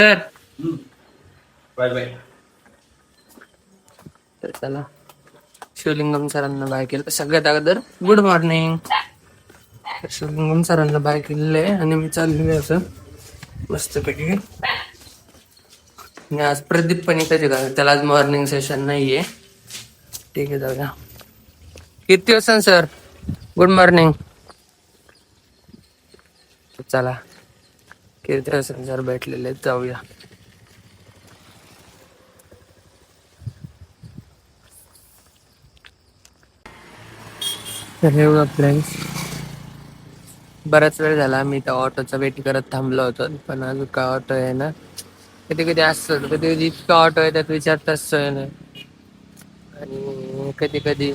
Sir. Bye bye. तर चला. शिवलिंगम सरांना बाय केलं. सगळ्यात अगोदर गुड मॉर्निंग. शिवलिंगम सरांना बाय केलेलं आहे आणि मी चाललेलो आहे असं मस्तपैकी. आणि आज प्रदीप पण का? त्याला आज मॉर्निंग सेशन नाहीये. ठीक आहे जाऊया. किती वाजता सर? Good morning. चला. कीर्तन वाजता भेटलेले आहेत, जाऊया. तर हे बघा फ्रेंड्स बराच वेळ झाला मी त्या ऑटोचा वेट करत थांबलो होतो पण अजून का ऑटो आहे ना कधी कधी असतं कधी कधी इतका ऑटो आहे त्यात विचारताच सोय नाही. आणि कधी कधी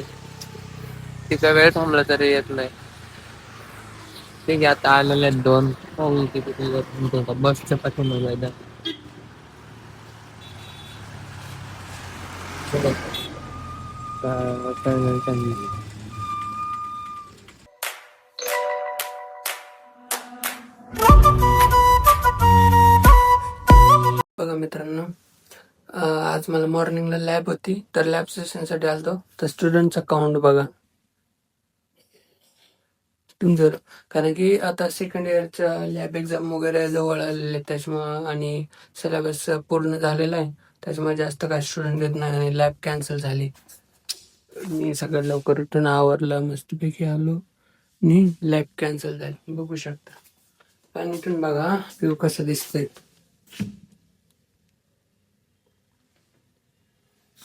तिथं वेळ थांबला तरी येत नाही. ठीक आहे आता आलेले आहेत दोन पाहू किती किती थांबतो बसच्या पाठीमागे आहे बघा मित्रांनो आज मला मॉर्निंगला लॅब होती. तर लॅब सेशनसाठी आलतो. तर स्टुडंटचा काउंट बघा. तुमचं कारण की आता सेकंड इयरच्या लॅब एक्झाम वगैरे जवळ आलेले आहेत. त्याच्यामुळं आणि सिलेबस पूर्ण झालेला आहे. त्याच्यामुळे जास्त काय स्टुडंट येत नाही आणि लॅब कॅन्सल झाली. मी सगळं लवकर उठून आवरलं मस्तपैकी आलो. आणि लॅब कॅन्सल झाली. बघू शकता. आणि इथून बघा व्ह्यू कसं दिसतंय.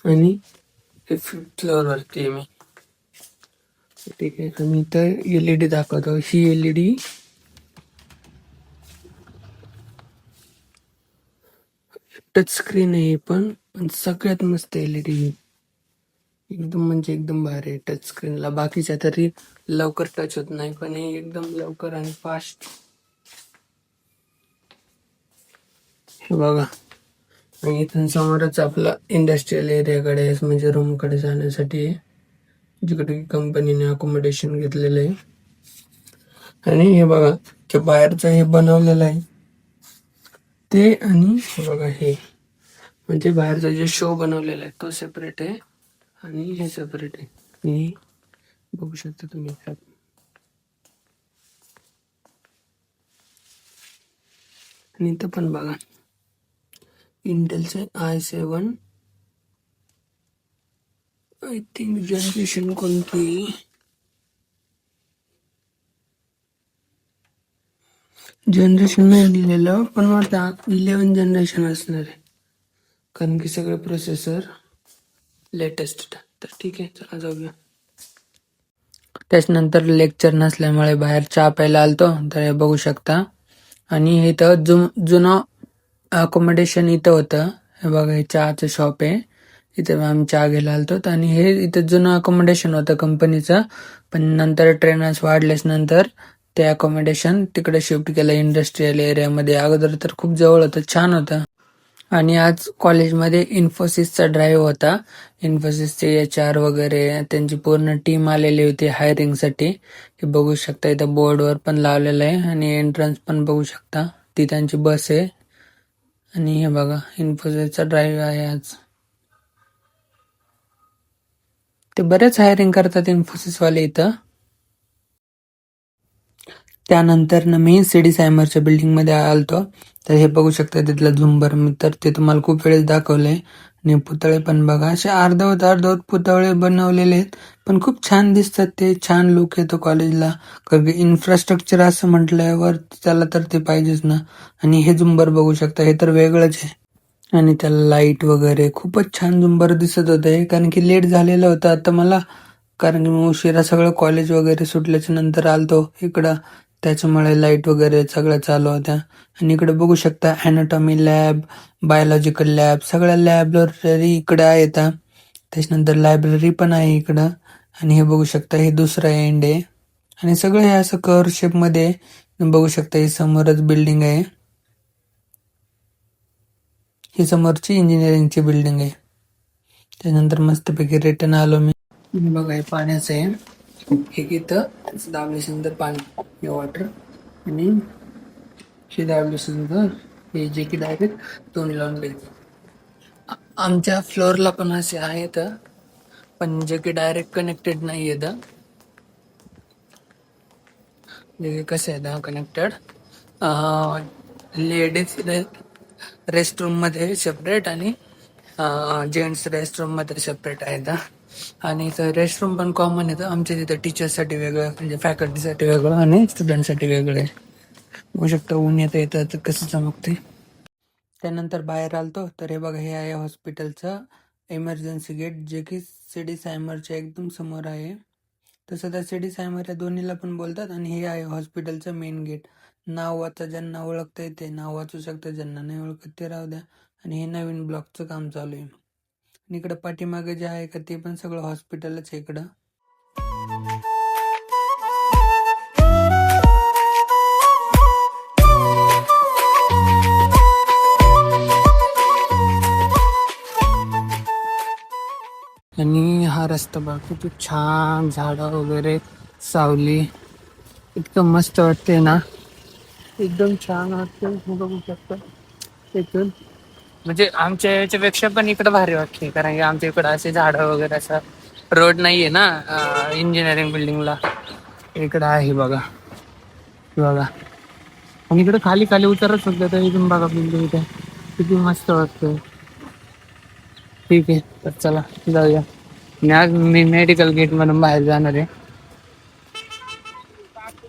आणि फिफ्थ फ्लोअर वरती मी. ठीक आहे तर मी इथं डी दाखवतो ही एलईडी टच स्क्रीन आहे पण पण सगळ्यात मस्त एलईडी एकदम म्हणजे एकदम भारी आहे टच स्क्रीनला बाकीच्या तरी लवकर टच होत नाही पण हे एकदम लवकर आणि फास्ट हे बघा. आणि इथून समोरच आपला इंडस्ट्रियल एरियाकडे म्हणजे रूमकडे जाण्यासाठी. जिकडे की कंपनीने अकोमोडेशन घेतलेलं आहे. आणि हे बघा ते बाहेरचं हे बनवलेलं आहे. ते आणि हे बघा हे. म्हणजे बाहेरचा जे शो बनवलेला आहे तो सेपरेट आहे आणि हे सेपरेट आहे. हे बघू शकता तुम्ही आणि इथं पण बघा. इंटेलचे i seven I think generation कोणती जनरेशन नाही दिलेलं पण मला इलेवन जनरेशन असणार आहे. कारण की सगळे प्रोसेसर लेटेस्ट तर ठीक आहे चला जाऊया. त्याच्यानंतर लेक्चर नसल्यामुळे बाहेर चहा प्यायला आलतो तर हे बघू शकता. आणि इथं जु जुनं अकोमोडेशन इथं होतं. हे बघा हे चहाचं शॉप आहे. इथं आम्ही चहा घ्यायला आलतो. आणि हे इथं जुनं अकोमोडेशन होतं कंपनीचं पण नंतर ट्रेनर्स वाढल्यास नंतर ते अकोमोडेशन तिकडे शिफ्ट केलं इंडस्ट्रीयल एरियामध्ये अगोदर तर खूप जवळ होतं छान होतं. आणि आज कॉलेजमध्ये इन्फोसिसचा ड्राईव्ह होता. इन्फोसिसचे एच आर वगैरे त्यांची पूर्ण टीम आलेली होती हायरिंगसाठी हे बघू शकता इथं बोर्डवर पण लावलेलं आहे. आणि एंट्रन्स पण बघू शकता. ती त्यांची बस आहे. आणि हे बघा इन्फोसिसचा ड्राईव्ह आहे आज. ते बरेच हायरिंग करतात इन्फोसिसवाले इथं. त्यानंतर ना मी सिडी सायमरच्या बिल्डिंगमध्ये आलतो. तर हे बघू शकता तिथलं झुंबर. मी तर ते तुम्हाला खूप वेळेस दाखवलंय. आणि पुतळे पण बघा असे अर्धवत अर्धवत पुतळे बनवलेले आहेत. पण खूप छान दिसतात ते छान लुक येतो कॉलेजला कारण की इन्फ्रास्ट्रक्चर असं म्हटल्यावर त्याला तर ते पाहिजेच ना. आणि हे झुंबर बघू शकता हे तर वेगळंच आहे. आणि त्याला लाइट वगैरे खूपच छान झुंबर दिसत होते. कारण की लेट झालेलं होतं. आता मला कारण की मी उशिरा सगळं कॉलेज वगैरे सुटल्याच्या नंतर आलतो इकडं. त्याच्यामुळे लाइट वगैरे सगळ्या चालू होत्या. आणि इकडे बघू शकता अॅनाटॉमी लॅब बायोलॉजिकल लॅब सगळ्या लायब्ररी इकडे आहेत. त्याच्यानंतर लायब्ररी पण आहे इकडं. आणि हे बघू शकता हे दुसरं एंड आहे. आणि सगळं हे असं कर शेपमध्ये बघू शकता हे समोरच बिल्डिंग आहे. ही समोरची इंजिनिअरिंगची बिल्डिंग आहे. त्यानंतर मस्तपैकी रिटर्न आलो मी. बघा हे पाण्याचं आहे. हे इथं दाबल्याच्यानंतर पाणी हे वॉटर आणि हे दाबल्याच्यानंतर हे जे की डायरेक्ट तोंड लावून घ्यायचं. आमच्या फ्लोअरला पण असे आहेत पण जे की डायरेक्ट कनेक्टेड नाही आहेत. जे की कसं आहे कनेक्टेड लेडीज रेस्टरूममध्ये मध्ये सेपरेट आणि जेंट्स रेस्टरूममध्ये मध्ये सेपरेट आहेत आणि इथं पण कॉमन आहे. आमच्या तिथं टीचर्ससाठी वेगळं म्हणजे फॅकल्टीसाठी वेगळं आणि स्टुडंटसाठी वेगळं आहे. बघू ऊन येतं येतं तर कसं चमकते त्यानंतर बाहेर आलतो तर हे बघा हे आहे हॉस्पिटलचं इमर्जन्सी गेट जे की सिडी सायमरच्या एकदम समोर आहे. तसं त्या सिडी सायमर या दोन्हीला पण बोलतात आणि हे आहे हॉस्पिटलचं मेन गेट नाव वाचा ज्यांना ओळखता येते नाव वाचू शकतं ज्यांना नाही ओळखत ते राहू द्या. आणि हे नवीन ब्लॉकचं काम चालू आहे. आणि इकडं पाठीमागे जे आहे का ते पण सगळं हॉस्पिटलच आहे इकडं. आणि हा रस्ता बघ किती छान झाडं वगैरे सावली. इतकं मस्त वाटते ना. एकदम छान वाटतं बघू शकता. तिथून म्हणजे आमच्या याच्यापेक्षा पण इकडं भारी वाटते कारण की आमच्या इकडं असे झाडं वगैरे असं रोड नाहीये ना इंजिनिअरिंग बिल्डिंगला इकडं आहे बघा. बघा. आणि इकडं खाली खाली उतरत सुद्धा तर इथून बघा बिल्डिंग इथे. किती मस्त वाटतं ठीक आहे तर चला जाऊया. मी आज मी मेडिकल गेट मधून बाहेर जाणार आहे चालू ती संडे चालते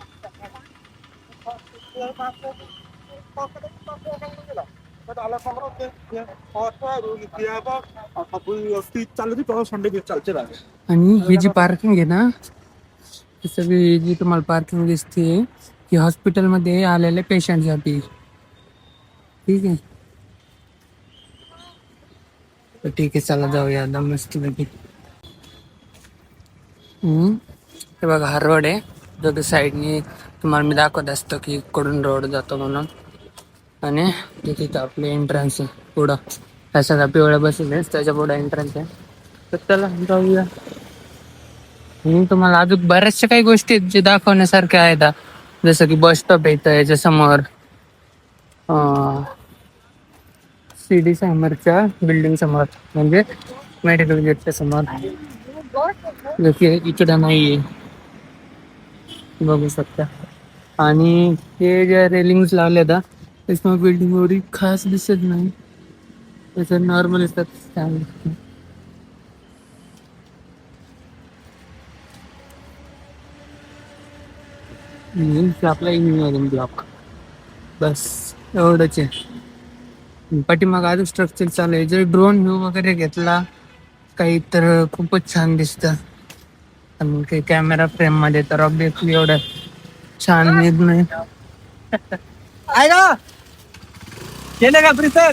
आणि हे जी पार्किंग आहे ना ही सगळी जी तुम्हाला पार्किंग दिसते ही हॉस्पिटलमध्ये आलेल्या पेशंटसाठी ठीक आहे? ठीक आहे चला जाऊया. आता मस्त हम्म. हे बघा हरवड आहे. जो की साईडनी तुम्हाला मी दाखवत असतो की कडून रोड जातो म्हणून. आणि ते तिथं आपले एंट्रन्स आहे. पुढं. ह्या सगळ्या पिवळ्या बसेस आहेत त्याच्या पुढं एंट्रन्स आहे. तर चला जाऊया. आणि तुम्हाला अजून बऱ्याचशा काही गोष्टी आहेत जे दाखवण्यासारख्या आहेत. जसं की बस स्टॉप येतं याच्या समोर सी डी समोरच्या बिल्डिंग समोर म्हणजे मेडिकल गेटच्या समोर. जो की इकडं नाहीये. बघू शकता. आणि हे ज्या रेलिंग लावले आता त्याच्यामुळे बिल्डिंग एवढी खास दिसत नाही. त्याचं नॉर्मल असतात त्यामुळे आपला इंजिनिअरिंग ब्लॉक बस एवढंच आहे. पाठीमाग अजून स्ट्रक्चर चालू आहे. जर ड्रोन व्ह्यू वगैरे घेतला काही तर खूपच छान दिसतं. पण काही कॅमेरा फ्रेममध्ये तर ऑब्विसली एवढं छान येत नाही. आहे का केलं का प्रिसर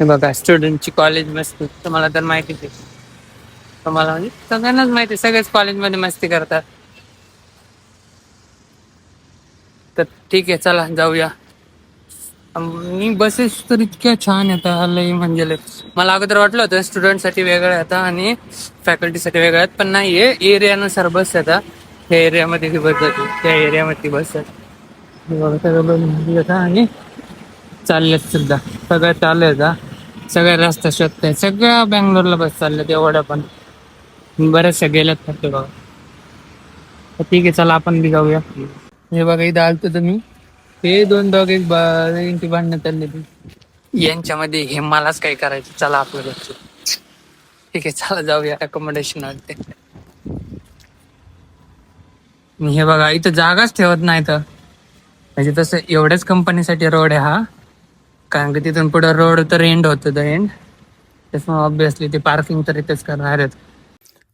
हे बघा स्टुडंटची कॉलेज मस्ती. तुम्हाला तर माहितीच आहे. तुम्हाला म्हणजे सगळ्यांनाच माहिती सगळेच कॉलेजमध्ये मस्ती करतात. तर ठीक आहे चला जाऊया. मी बसेस तर इतक्या छान येतात लई म्हणजे लई. मला अगोदर वाटलं होतं स्टुडंटसाठी वेगळं येतं आणि फॅकल्टीसाठी वेगळं आहेत पण नाही आहे एरियानुसार बस येतात त्या एरियामध्ये ती बस जाते. त्या एरियामध्ये बस येतात हे बघा, सगळं बस येतात आणि चाललेत सुद्धा. सगळं चालू आहेत सगळ्या रस्ता शोधताय सगळ्या बँगलोरला बस चालल्यात एवढ्या पण. बऱ्याचशा गेल्यात फक्त बघा. ठीक आहे चला आपण बी जाऊया. हे बघा इथं आलतो तुम्ही हे दोन दोघ एक इंटी भांडणं चालले यांच्यामध्ये हे मलाच काय करायचं चला आपलं ठीक आहे चला जाऊया अकोमोडेशन वाटते हे बघा इथं जागाच ठेवत नाही तर. म्हणजे तसं एवढ्याच कंपनीसाठी रोड आहे हा. कारण की तिथून पुढे रोड तर एंड होतं द एंड त्याच्यामुळे ऑब्विसली ते पार्किंग तर इथेच करणार आहेत.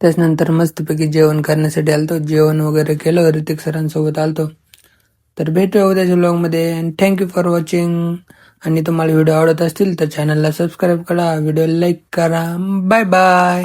त्याच्यानंतर मस्तपैकी जेवण करण्यासाठी आलतो. जेवण वगैरे केलं ऋतिक सरांसोबत आलतो. तर भेटूया उद्याच्या ब्लॉगमध्ये अँड थँक्यू फॉर वॉचिंग आणि तुम्हाला व्हिडिओ आवडत असतील तर चॅनलला सबस्क्राईब करा. व्हिडिओ लाईक करा. Bye bye